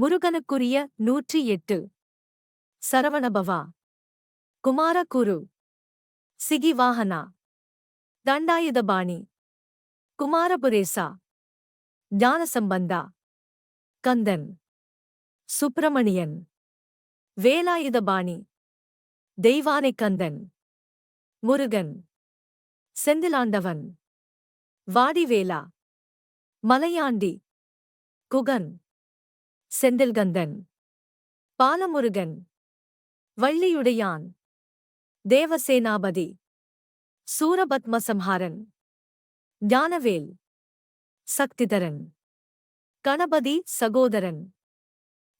முருகனுக்குரிய நூற்றி எட்டு. சரவணபவா. குமாரகுரு. சிகிவாகனா. தண்டாயுதபாணி. குமாரபுரேசா. ஞானசம்பந்தா. கந்தன். சுப்பிரமணியன். வேலாயுதபாணி. தெய்வானை கந்தன் முருகன். செந்திலாண்டவன். வாடிவேலா. மலையாண்டி. குகன். செந்தில்கந்தன். பாலமுருகன். வள்ளியுடையான். தேவசேனாபதி. சூரபத்மசம்ஹாரன். ஞானவேல். சக்திதரன். கணபதி சகோதரன்.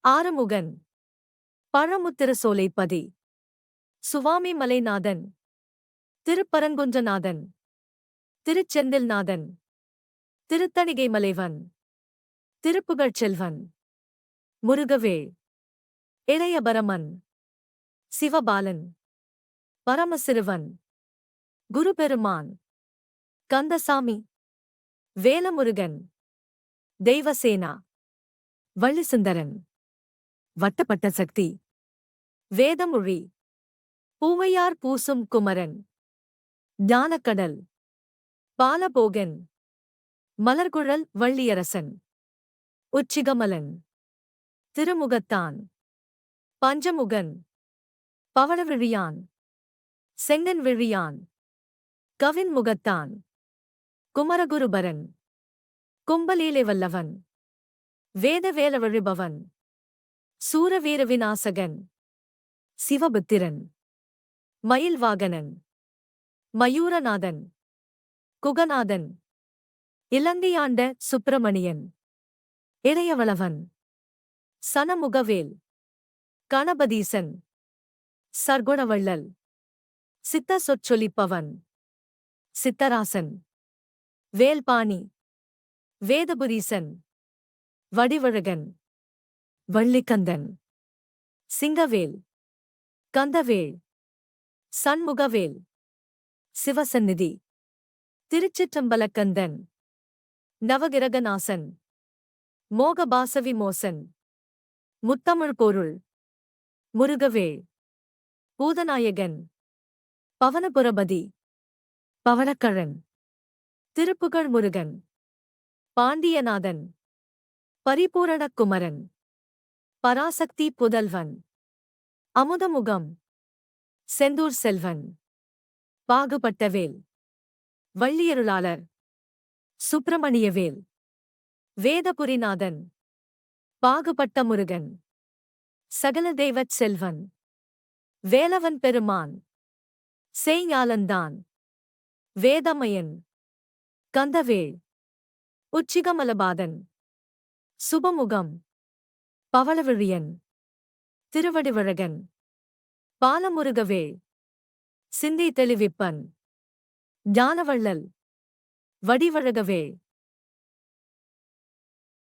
ஆறுமுகன். பழமுத்திர சோலைப்பதி சுவாமி மலைநாதன் திருப்பரங்குன்றநாதன். திருச்செந்தில்நாதன். திருத்தணிகை மலைவன் திருப்புகழ்ச்செல்வன். முருகவேள். இளையபரமன். சிவபாலன். பரமசிறுவன். குருபெருமான். கந்தசாமி. வேலமுருகன். தெய்வசேனா. வள்ளிசுந்தரன். வட்டப்பட்ட சக்தி. வேதமொழி. பூவையார் பூசும் குமரன். ஞானக்கடல். பாலபோகன். மலர்குழல் வள்ளியரசன். உச்சிகமலன். திருமுகத்தான். பஞ்சமுகன். பவளவிழியான். செங்கன் விழியான் கவின் முகத்தான் குமரகுருபரன். கும்பலீலை வல்லவன் வேதவேல வழிபவன் சூரவீர விநாசகன் சிவபுத்திரன். மயில்வாகனன். மயூரநாதன். குகநாதன். இலங்கையாண்ட சுப்பிரமணியன். இளையவளவன் சனமுகவேல் கணபதீசன் சர்க்குணவள்ளல் சித்த சொற்சொலிப்பவன் சித்தராசன் வேல்பாணி வேதபுரீசன் வடிவழகன் வள்ளிக்கந்தன் சிங்கவேல் கந்தவேள் சண்முகவேல் சிவசந்நிதி திருச்சிற்றம்பலக்கந்தன் நவகிரகநாசன் மோகபாசவி மோசன் முத்தமிழ் பொருள் முருகவேள் பூதநாயகன். பவனபுரபதி. பவனக்கழன் திருப்புகழ் முருகன். பாண்டியநாதன். பரிபூரணக்குமரன் பராசக்தி புதல்வன். அமுதமுகம். செந்தூர் செல்வன். பாகுபட்டவேல். வள்ளியருளாளர். சுப்பிரமணியவேல். வேதபுரிநாதன். பாகுபட்ட முருகன். சகல தெய்வச் செல்வன். வேலவன் பெருமான். செய்ஞாலந்தான் வேதமயன். கந்தவேள். உச்சிகமலபாதன். சுபமுகம். பவளவிழியன். திருவடிவழகன். பாலமுருகவேள். சிந்தி தெளிவிப்பன். ஞானவள்ளல். வடிவழகவேள்.